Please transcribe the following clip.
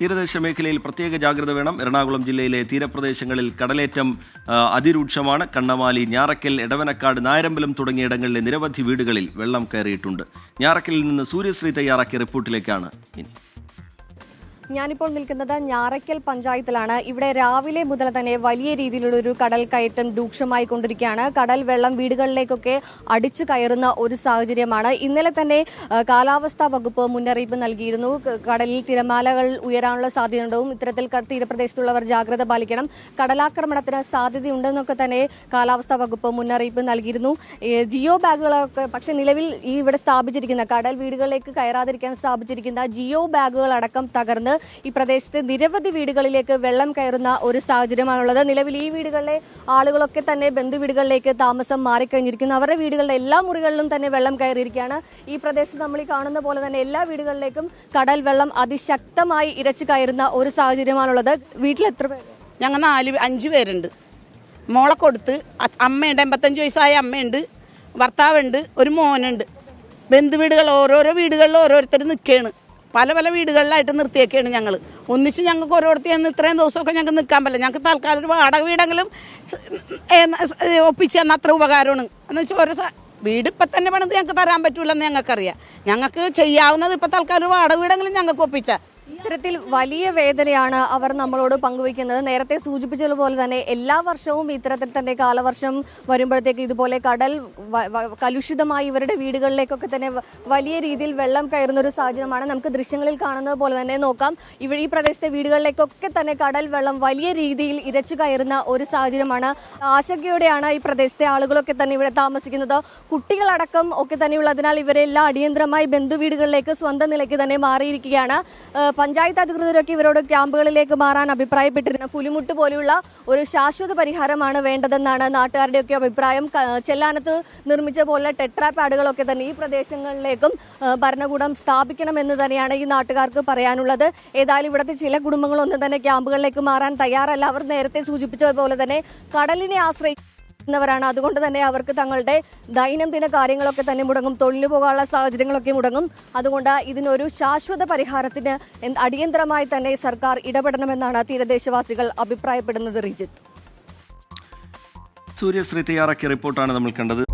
തീരദേശ മേഖലയിൽ പ്രത്യേക ജാഗ്രത വേണം. എറണാകുളം ജില്ലയിലെ തീരപ്രദേശങ്ങളിൽ കടലേറ്റം അതിരൂക്ഷമാണ്. കണ്ണമാലി ഞാറക്കൽ എടവനക്കാട് നായരമ്പലം തുടങ്ങിയിടങ്ങളിലെ നിരവധി വീടുകളിൽ വെള്ളം കയറിയിട്ടുണ്ട്. ഞാറക്കലിൽ നിന്ന് സൂര്യശ്രീ തയ്യാറാക്കിയ റിപ്പോർട്ടിലേക്കാണ് ഇനി. ഞാനിപ്പോൾ നിൽക്കുന്നത് ഞാറയ്ക്കൽ പഞ്ചായത്തിലാണ്. ഇവിടെ രാവിലെ മുതൽ തന്നെ വലിയ രീതിയിലുള്ള ഒരു കടൽ കയറ്റം രൂക്ഷമായി കൊണ്ടിരിക്കുകയാണ്. കടൽ വെള്ളം വീടുകളിലേക്കൊക്കെ അടിച്ചു കയറുന്ന ഒരു സാഹചര്യമാണ്. ഇന്നലെ തന്നെ കാലാവസ്ഥാ വകുപ്പ് മുന്നറിയിപ്പ് നൽകിയിരുന്നു. കടലിൽ തിരമാലകൾ ഉയരാനുള്ള സാധ്യതയുണ്ടാവും. ഇത്തരത്തിൽ തീരപ്രദേശത്തുള്ളവർ ജാഗ്രത പാലിക്കണം. കടലാക്രമണത്തിന് സാധ്യതയുണ്ടെന്നൊക്കെ തന്നെ കാലാവസ്ഥാ വകുപ്പ് മുന്നറിയിപ്പ് നൽകിയിരുന്നു. ജിയോ ബാഗുകളൊക്കെ പക്ഷെ നിലവിൽ ഈ ഇവിടെ സ്ഥാപിച്ചിരിക്കുന്ന കടൽ വീടുകളിലേക്ക് കയറാതിരിക്കാൻ സ്ഥാപിച്ചിരിക്കുന്ന ജിയോ ബാഗുകളടക്കം തകർന്ന് ഈ പ്രദേശത്ത് നിരവധി വീടുകളിലേക്ക് വെള്ളം കയറുന്ന ഒരു സാഹചര്യമാണുള്ളത്. നിലവിൽ ഈ വീടുകളിലെ ആളുകളൊക്കെ തന്നെ ബന്ധു വീടുകളിലേക്ക് താമസം മാറിക്കഴിഞ്ഞിരിക്കുന്നു. അവരുടെ വീടുകളുടെ എല്ലാ മുറികളിലും തന്നെ വെള്ളം കയറിയിരിക്കുകയാണ്. ഈ പ്രദേശത്ത് നമ്മൾ ഈ കാണുന്ന പോലെ തന്നെ എല്ലാ വീടുകളിലേക്കും കടൽ വെള്ളം അതിശക്തമായി ഇരച്ചു കയറുന്ന ഒരു സാഹചര്യമാണുള്ളത്. വീട്ടിൽ എത്ര പേര്? ഞങ്ങൾ നാല് അഞ്ച് പേരുണ്ട്. മോളെ കൊടുത്ത് അമ്മയുണ്ട് എൺപത്തഞ്ച് വയസ്സായ അമ്മയുണ്ട് ഭർത്താവുണ്ട് ഒരു മോനുണ്ട്. ബന്ധുവീടുകൾ ഓരോരോ വീടുകളിൽ ഓരോരുത്തർ നിൽക്കുകയാണ്. പല പല വീടുകളിലായിട്ട് നിർത്തിയൊക്കെയാണ് ഞങ്ങൾ ഒന്നിച്ച് ഞങ്ങൾക്ക് ഓരോരുത്തർ ചെന്ന് ഇത്രയും ദിവസമൊക്കെ ഞങ്ങൾക്ക് നിൽക്കാൻ പറ്റില്ല. ഞങ്ങൾക്ക് തൽക്കാലം ഒരു വാടക വീടെങ്കിലും ഒപ്പിച്ച് തന്ന അത്ര ഉപകാരമാണ്. എന്ന് വെച്ചാൽ ഓരോ വീട് ഇപ്പം തന്നെ പണിത് ഞങ്ങൾക്ക് തരാൻ പറ്റൂലെന്ന് ഞങ്ങൾക്കറിയാം. ഞങ്ങൾക്ക് ചെയ്യാവുന്നത് ഇപ്പം തൽക്കാലം ഒരു വാടക വീടെങ്കിലും ഞങ്ങൾക്ക് ഒപ്പിച്ചാൽ ഇത്തരത്തിൽ വലിയ വേദനയാണ് അവർ നമ്മളോട് പങ്കുവയ്ക്കുന്നത്. നേരത്തെ സൂചിപ്പിച്ചതുപോലെ തന്നെ എല്ലാ വർഷവും ഇത്തരത്തിൽ തന്നെ കാലവർഷം വരുമ്പോഴത്തേക്ക് ഇതുപോലെ കടൽ കലുഷിതമായി ഇവരുടെ വീടുകളിലേക്കൊക്കെ തന്നെ വലിയ രീതിയിൽ വെള്ളം കയറുന്ന ഒരു സാഹചര്യമാണ് നമുക്ക് ദൃശ്യങ്ങളിൽ കാണുന്നത് പോലെ തന്നെ നോക്കാം. ഇവിടെ ഈ പ്രദേശത്തെ വീടുകളിലേക്കൊക്കെ തന്നെ കടൽ വെള്ളം വലിയ രീതിയിൽ ഇരച്ചു കയറുന്ന ഒരു സാഹചര്യമാണ്. ആശങ്കയോടെയാണ് ഈ പ്രദേശത്തെ ആളുകളൊക്കെ തന്നെ ഇവിടെ താമസിക്കുന്നത്. കുട്ടികളടക്കം ഒക്കെ തന്നെയുള്ളതിനാൽ ഇവരെല്ലാം അടിയന്തരമായി ബന്ധുവീടുകളിലേക്ക് സ്വന്തം നിലയ്ക്ക് തന്നെ മാറിയിരിക്കുകയാണ്. പഞ്ചായത്ത് അധികൃതരൊക്കെ ഇവരോട് ക്യാമ്പുകളിലേക്ക് മാറാൻ അഭിപ്രായപ്പെട്ടിരുന്ന പുലിമുട്ട് പോലെയുള്ള ഒരു ശാശ്വത പരിഹാരമാണ് വേണ്ടതെന്നാണ് നാട്ടുകാരുടെയൊക്കെ അഭിപ്രായം. ചെല്ലാനത്ത് നിർമ്മിച്ച പോലെ ടെട്രാ പാഡുകളൊക്കെ തന്നെ ഈ പ്രദേശങ്ങളിലേക്കും ഭരണകൂടം സ്ഥാപിക്കണമെന്ന് തന്നെയാണ് ഈ നാട്ടുകാർക്ക് പറയാനുള്ളത്. ഏതായാലും ഇവിടുത്തെ ചില കുടുംബങ്ങളൊന്നും തന്നെ ക്യാമ്പുകളിലേക്ക് മാറാൻ തയ്യാറല്ല. അവർ നേരത്തെ സൂചിപ്പിച്ചതുപോലെ തന്നെ കടലിനെ ആശ്രയി ാണ് അതുകൊണ്ട് തന്നെ അവർക്ക് തങ്ങളുടെ ദൈനംദിന കാര്യങ്ങളൊക്കെ തന്നെ മുടങ്ങും. തൊഴിലിന് പോകാനുള്ള സാഹചര്യങ്ങളൊക്കെ മുടങ്ങും. അതുകൊണ്ട് ഇതിനൊരു ശാശ്വത പരിഹാരത്തിന് അടിയന്തരമായി തന്നെ സർക്കാർ ഇടപെടണമെന്നാണ് തീരദേശവാസികൾ അഭിപ്രായപ്പെടുന്നത് റിജിത്ത്. സൂര്യശ്രീ തയ്യാറാക്കിയ റിപ്പോർട്ടാണ് നമ്മൾ കണ്ടത്.